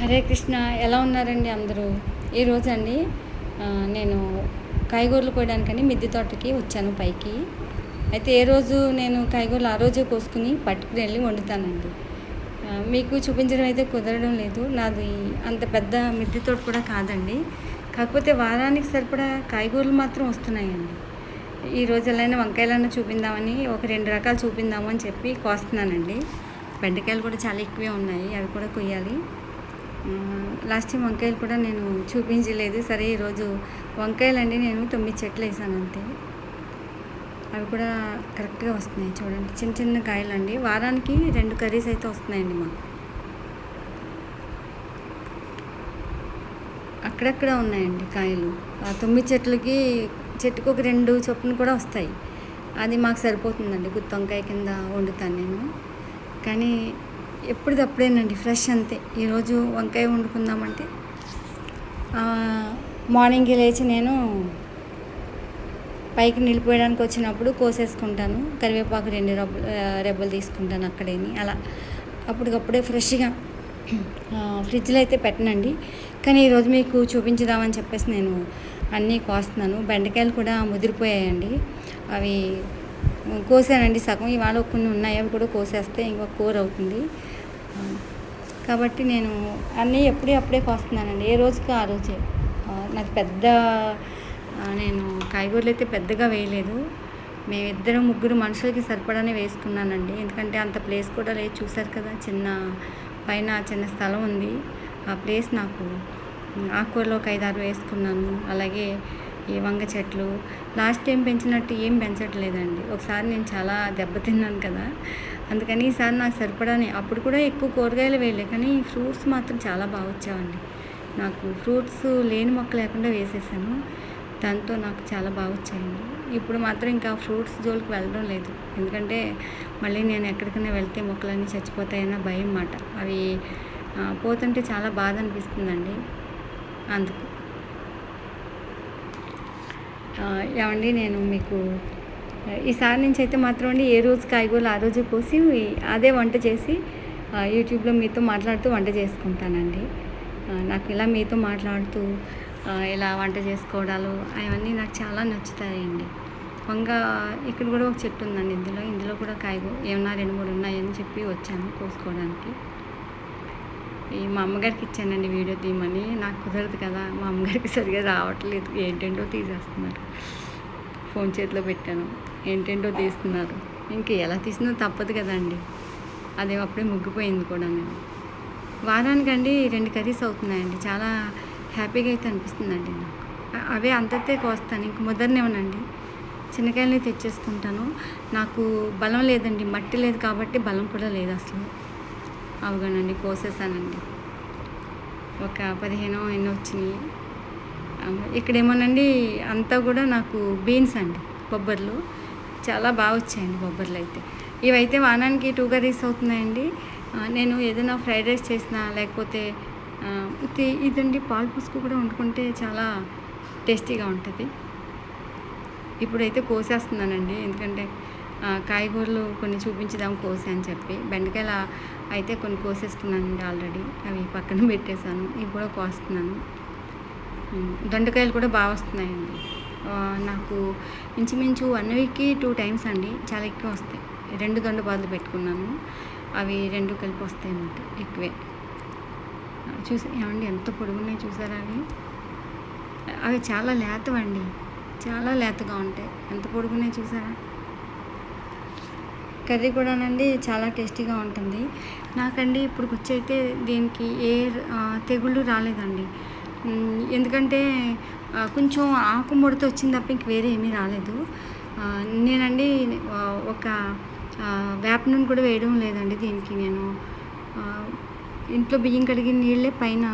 హరే కృష్ణ ఎలా ఉన్నారండి అందరూ? ఈరోజు అండి నేను కాయగూరలు కోయడానికని మిద్దె తోటకి వచ్చాను పైకి. అయితే ఏ రోజు నేను కాయగూరలు ఆ రోజే కోసుకుని పట్టుకుని వెళ్ళి వండుతానండి. మీకు చూపించడం అయితే కుదరడం లేదు. నాది అంత పెద్ద మిద్దె తోట కూడా కాదండి. కాకపోతే వారానికి సరిపడా కాయగూరలు మాత్రం వస్తున్నాయండి. ఈ రోజు ఎలాగైనా వంకాయలన్నా చూపిందామని ఒక రెండు రకాలు చూపిందామని చెప్పి కోస్తున్నానండి. బెండకాయలు కూడా చాలా ఎక్కువే ఉన్నాయి. అవి కూడా కొయ్యాలి. లాస్ట్ టైం వంకాయలు కూడా నేను చూపించలేదు. సరే ఈరోజు వంకాయలు అండి నేను తొమ్మిది చెట్లు వేసాను అంతే. అవి కూడా కరెక్ట్గా వస్తున్నాయి చూడండి. చిన్న చిన్న కాయలు అండి వారానికి రెండు కర్రీస్ అయితే వస్తున్నాయండి మాకు. అక్కడక్కడ ఉన్నాయండి కాయలు. ఆ తొమ్మిది చెట్లకి చెట్టుకు ఒక రెండు చొప్పున కూడా వస్తాయి. అది మాకు సరిపోతుందండి. గుత్తి వంకాయ కింద వండుతాను నేను. కానీ ఎప్పటిదప్పుడేనండి ఫ్రెష్ అంతే. ఈరోజు వంకాయ వండుకుందామంటే మార్నింగ్ లేచి నేను పైకి నిలిపోయడానికి వచ్చినప్పుడు కోసేసుకుంటాను. కరివేపాకు రెండు రెబ్బలు రెబ్బలు తీసుకుంటాను అక్కడేని అలా. అప్పటికప్పుడే ఫ్రెష్గా ఫ్రిడ్జ్లో అయితే పెట్టనండి. కానీ ఈరోజు మీకు చూపించుదామని చెప్పేసి నేను అన్నీ కోస్తున్నాను. బెండకాయలు కూడా ముదిరిపోయాయండి. అవి కోసానండి సగం. ఇవాళ కొన్ని ఉన్నాయి అవి కూడా కోసేస్తే ఇంకో కూర అవుతుంది. కాబట్టి నేను అన్నీ ఎప్పుడే అప్పుడే కోస్తున్నానండి. ఏ రోజుకి ఆ రోజే. నాకు పెద్ద నేను కాయగూరలు అయితే పెద్దగా వేయలేదు. మేమిద్దరం ముగ్గురు మనుషులకి సరిపడానే వేసుకున్నానండి. ఎందుకంటే అంత ప్లేస్ కూడా లేదు. చూసారు కదా చిన్న పైన చిన్న స్థలం ఉంది. ఆ ప్లేస్ నాకు ఉమ్, ఆకుకూరలో ఒక ఐదారు వేసుకున్నాను. అలాగే ఈ వంగ చెట్లు. లాస్ట్ టైం పెంచినట్టు ఏం పెంచట్లేదండి. ఒకసారి నేను చాలా దెబ్బతిన్నాను కదా. అందుకని ఈసారి నాకు సరిపడానే అప్పుడు కూడా ఎక్కువ కూరగాయలు వేయలే కానీ ఫ్రూట్స్ మాత్రం చాలా బాగా వచ్చావండి. నాకు ఫ్రూట్స్ లేని మొక్క లేకుండా వేసేసాను. దాంతో నాకు చాలా బాగా వచ్చాయండి. ఇప్పుడు మాత్రం ఇంకా ఫ్రూట్స్ జోలికి వెళ్ళడం లేదు. ఎందుకంటే మళ్ళీ నేను ఎక్కడికైనా వెళ్తే మొక్కలన్నీ చచ్చిపోతాయన్న భయం మాట. అవి పోతుంటే చాలా బాధ అనిపిస్తుందండి. అందుకు ఏమండి నేను మీకు ఈసారి నుంచి అయితే మాత్రం అండి ఏ రోజు కాయగూరలు ఆ రోజు కోసి అదే వంట చేసి యూట్యూబ్లో మీతో మాట్లాడుతూ వంట చేసుకుంటానండి. నాకు ఇలా మీతో మాట్లాడుతూ ఇలా వంట చేసుకోవడాలు అవన్నీ నాకు చాలా నచ్చుతాయండి. వంగ ఇక్కడ కూడా ఒక చెట్టు ఉందండి ఇందులో. ఇందులో కూడా కాయగూ ఏమన్నా రెండు మూడు ఉన్నాయని చెప్పి వచ్చాను కోసుకోవడానికి. ఈ మా అమ్మగారికి ఇచ్చానండి వీడియో తీయమని. నాకు కుదరదు కదా మా అమ్మగారికి సరిగా రావట్లేదు. ఏంటేంటో తీసేస్తున్నారు. ఫోన్ చేతిలో పెట్టాను. ఏంటేంటో తీస్తున్నారు. ఇంక ఎలా తీసినా తప్పదు కదండి. అదే అప్పుడే ముగ్గిపోయింది కూడా నేను. వారానికండి రెండు కర్రీస్ అవుతున్నాయండి. చాలా హ్యాపీగా అయితే అనిపిస్తుందండి నాకు. అవే అంతతే కోస్తాను. ఇంక ముదరనివ్వనండి. చిన్నకాయలని తెచ్చేసుకుంటాను. నాకు బలం లేదండి. మట్టి లేదు కాబట్టి బలం కూడా లేదు అసలు. అవుగానండి కోసేసానండి. ఒక పదిహేను ఎన్నో వచ్చినాయి. ఇక్కడేమోనండి అంతా కూడా నాకు బీన్స్ అండి బొబ్బర్లు. చాలా బాగా వచ్చాయండి బొబ్బర్లు అయితే. ఇవైతే వానానికి టూ కర్రీస్ అవుతున్నాయండి. నేను ఏదైనా ఫ్రైడ్ రైస్ చేసినా లేకపోతే ఇదండి పాలు పుసుకు కూడా వండుకుంటే చాలా టేస్టీగా ఉంటుంది. ఇప్పుడైతే కోసేస్తున్నానండి ఎందుకంటే కాయగూరలు కొన్ని చూపించుదాం కోసి అని చెప్పి. బెండకాయలు అయితే కొన్ని కోసేసుకున్నానండి ఆల్రెడీ. అవి పక్కన పెట్టేశాను. ఇవి కూడా కోస్తున్నాను. దొండకాయలు కూడా బాగా వస్తున్నాయండి. నాకు ఇంచుమించు వన్ వీక్కి టూ టైమ్స్ అండి. చాలా ఎక్కువ వస్తాయి. రెండు దొండ బాదులు పెట్టుకున్నాను. అవి రెండు కలిపి వస్తాయి అన్నమాట ఎక్కువే. చూసి ఏమండి ఎంత పొడుగున్నాయి చూసారా అవి? అవి చాలా లేతవండి. చాలా లేతగా ఉంటాయి. ఎంత పొడుగున్నాయి చూసారా? కర్రీ కూడానండి చాలా టేస్టీగా ఉంటుంది. నాకండి ఇప్పుడు వచ్చైతే దీనికి ఏ తెగుళ్ళు రాలేదండి. ఎందుకంటే కొంచెం ఆకు ముడత వచ్చింది తప్ప ఇంక వేరే ఏమీ రాలేదు. నేనండి ఒక వేప నూనె కూడా వేయడం లేదండి దీనికి నేను. ఇంట్లో బియ్యం కడిగిన నీళ్ళే పైన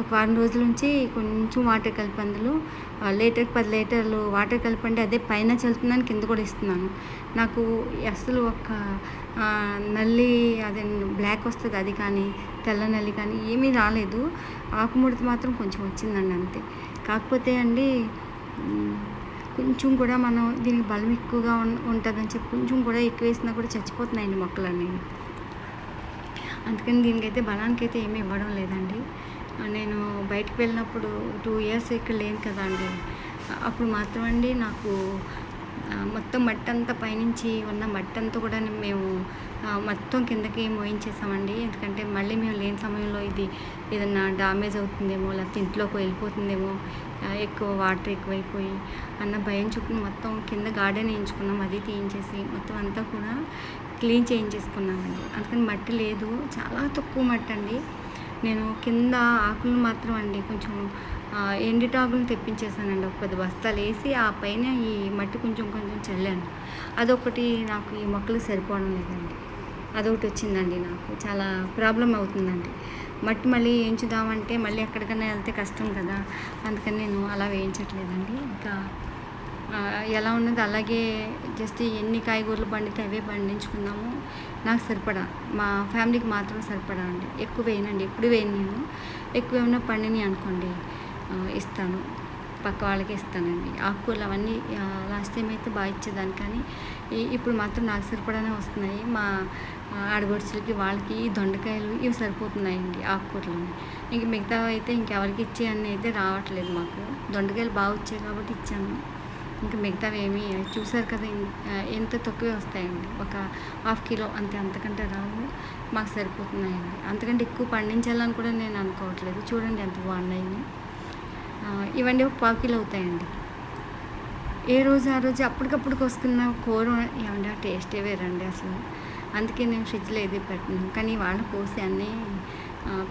ఒక వారం రోజుల నుంచి కొంచెం వాటర్ కలిపి అందులో లీటర్కి పది లీటర్లు వాటర్ కలిపండి అదే పైన చల్లుతున్నాను కింద కూడా ఇస్తున్నాను నాకు అసలు ఒక నల్లి అదే బ్లాక్ వస్తుంది అది కానీ తెల్ల నల్లి కానీ ఏమీ రాలేదు. ఆకుముడత మాత్రం కొంచెం వచ్చిందండి అంతే. కాకపోతే అండి కొంచెం కూడా మనం దీనికి బలం ఎక్కువగా ఉంటుందని చెప్పి కొంచెం కూడా ఎక్కువ వేసినా కూడా చచ్చిపోతున్నాయండి మొక్కలన్నీ. అందుకని దీనికైతే బలానికైతే ఏమీ ఇవ్వడం లేదండి. నేను బయటికి వెళ్ళినప్పుడు టూ ఇయర్స్ ఇక్కడ లేను కదా అండి. అప్పుడు మాత్రం అండి నాకు మొత్తం మట్టి అంతా పైనుంచి ఉన్న మట్టి అంతా కూడా మేము మొత్తం కిందకి మోయించేసామండి. ఎందుకంటే మళ్ళీ మేము లేని సమయంలో ఇది ఏదన్నా డామేజ్ అవుతుందేమో లేకపోతే ఇంట్లోకి వెళ్ళిపోతుందేమో ఎక్కువ వాటర్ ఎక్కువైపోయి అన్న భయం చొప్పున మొత్తం కింద గార్డెన్ వేయించుకున్నాం. అది తీయించేసి మొత్తం అంతా కూడా క్లీన్ చేయించేసుకున్నామండి. అందుకని మట్టి లేదు. చాలా తక్కువ మట్టి అండి నేను కింద ఆకులు మాత్రం అండి కొంచెం ఎండిటాకులు తెప్పించేసానండి. ఒక పది బస్తాలు వేసి ఆ పైన ఈ మట్టి కొంచెం కొంచెం చల్లాను. అదొకటి నాకు ఈ మొక్కలు సరిపోవడం లేదండి. అదొకటి వచ్చిందండి నాకు. చాలా ప్రాబ్లం అవుతుందండి. మట్టి మళ్ళీ వేయించుదామంటే మళ్ళీ ఎక్కడికైనా వెళ్తే కష్టం కదా. అందుకని నేను అలా వేయించట్లేదండి. ఇంకా ఎలా ఉన్నది అలాగే జస్ట్ ఎన్ని కాయగూరలు పండితే అవే పండించుకున్నాము నాకు సరిపడా. మా ఫ్యామిలీకి మాత్రం సరిపడా అండి. ఎక్కువ వేయనండి. ఎప్పుడు వేయను నేను. ఎక్కువ ఏమైనా పండిని అనుకోండి ఇస్తాను. పక్క వాళ్ళకి ఇస్తానండి. ఆకుకూరలు అవన్నీ లాస్ట్ టైం అయితే బాగా ఇచ్చేదాన్ని. కానీ ఇప్పుడు మాత్రం నాకు సరిపడానే వస్తున్నాయి. మా ఆ, వాళ్ళకి ఈ దొండకాయలు ఇవి సరిపోతున్నాయండి ఆకుకూరలు ఇంక మిగతా అయితే ఇంకెవరికి ఇచ్చే అయితే రావట్లేదు మాకు. దొండకాయలు బాగా వచ్చాయి కాబట్టి ఇచ్చాను. ఇంకా మిగతావి ఏమీ చూసారు కదా ఎంత తక్కువే వస్తాయండి. ఒక హాఫ్ కిలో అంతే అంతకంటే రావు. మాకు సరిపోతున్నాయండి. అంతకంటే ఎక్కువ పండించాలని కూడా నేను అనుకోవట్లేదు. చూడండి ఎంత బాగున్నాయి ఇవన్నీ ఒక పావు కిలో అవుతాయండి. ఏ రోజు ఆ రోజు అప్పటికప్పుడు వస్తున్న కూర ఏమంటే ఆ టేస్టే వేరండి అసలు. అందుకే నేను ఫ్రిడ్జ్లో ఏది పెట్టను. కానీ వాళ్ళ కోసి అన్నీ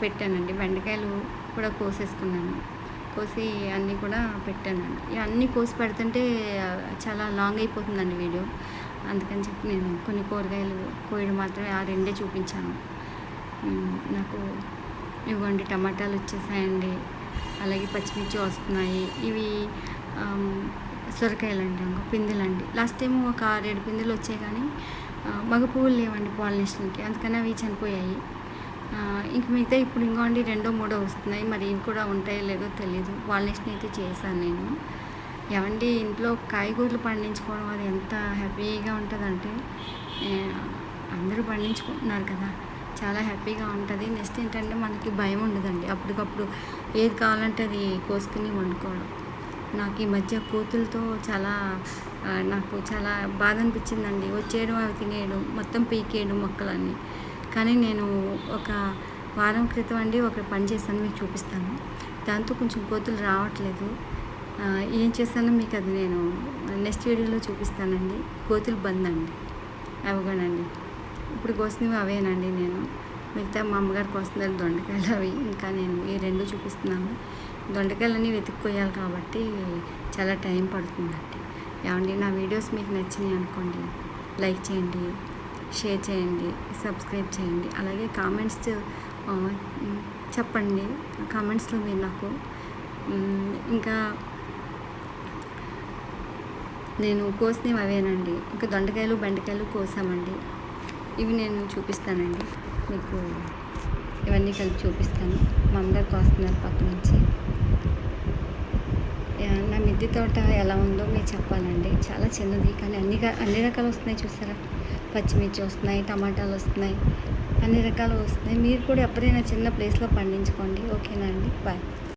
పెట్టానండి. బెండకాయలు కూడా కోసేసుకున్నాను. కోసి అన్నీ కూడా పెట్టానండి. ఇవన్నీ కోసి పెడుతుంటే చాలా లాంగ్ అయిపోతుందండి వీడియో. అందుకని చెప్పి నేను కొన్ని కూరగాయలు కోయడం మాత్రమే ఆ రెండే చూపించాను. నాకు ఇవ్వండి టమాటాలు వచ్చేసాయండి. అలాగే పచ్చిమిర్చి వస్తున్నాయి. ఇవి సొరకాయలు సొరకాయలండి ఇంకో అండి లాస్ట్ టైం ఒక ఆరేడు పిందులు వచ్చాయి కానీ మగ పువ్వులు లేవండి పాలినేషన్కి. అందుకని అవి చనిపోయాయి. ఇంక మిగతా ఇప్పుడు ఇంకోండి రెండో మూడో వస్తున్నాయి. మరి ఇవి కూడా ఉంటాయో లేదో తెలియదు పాలినేషన్ అయితే చేశాను నేను. ఏమండి ఇంట్లో కాయగూరలు పండించుకోవడం అది ఎంత హ్యాపీగా ఉంటుందంటే అందరూ పండించుకుంటున్నారు కదా. చాలా హ్యాపీగా ఉంటుంది. నెక్స్ట్ ఏంటంటే మనకి భయం ఉండదండి. అప్పటికప్పుడు ఏది కావాలంటే అది కోసుకుని వండుకోవడం. నాకు ఈ మధ్య కోతులతో చాలా నాకు చాలా బాధ అనిపించిందండి. వచ్చేయడం అవి తినేయడం మొత్తం పీకేయడం మొక్కలన్నీ. కానీ నేను ఒక వారం క్రితం అండి ఒక పని చేశాను మీకు చూపిస్తాను. దాంతో కొంచెం కోతులు రావట్లేదు. ఏం చేశానో మీకు అది నేను నెక్స్ట్ వీడియోలో చూపిస్తానండి. కోతులు బంద్ అండి. అవగానండి. ఇప్పుడు కోసినవి అవేనండి నేను. మిగతా మా అమ్మగారు కోస్తున్నారు దొండకాయలు అవి. ఇంకా నేను ఈ రెండు చూపిస్తున్నాను. దొండకాయలన్నీ వెతుక్కోయాలి కాబట్టి చాలా టైం పడుతుందండి. ఏమండి నా వీడియోస్ మీకు నచ్చినాయి అనుకోండి లైక్ చేయండి. షేర్ చేయండి సబ్స్క్రైబ్ చేయండి. అలాగే కామెంట్స్ చెప్పండి. కామెంట్స్లో మీరు నాకు ఇంకా నేను కోసినవి అవేనండి. ఇంకా దొండకాయలు బెండకాయలు కోసామండి. ఇవి నేను చూపిస్తానండి. మీకు ఇవన్నీ కలిపి చూపిస్తాను. మా అమ్మగారు కోస్తున్నారు పక్క నుంచి నా మిద్దె తోట ఎలా ఉందో మీరు చెప్పాలండి. చాలా చిన్నది కానీ అన్ని అన్ని రకాలు వస్తున్నాయి చూసారా? పచ్చిమిర్చి వస్తున్నాయి టమాటాలు వస్తున్నాయి అన్ని రకాలు వస్తున్నాయి. మీరు కూడా ఎప్పుడైనా చిన్న ప్లేస్లో పండించుకోండి. ఓకేనా అండి? బాయ్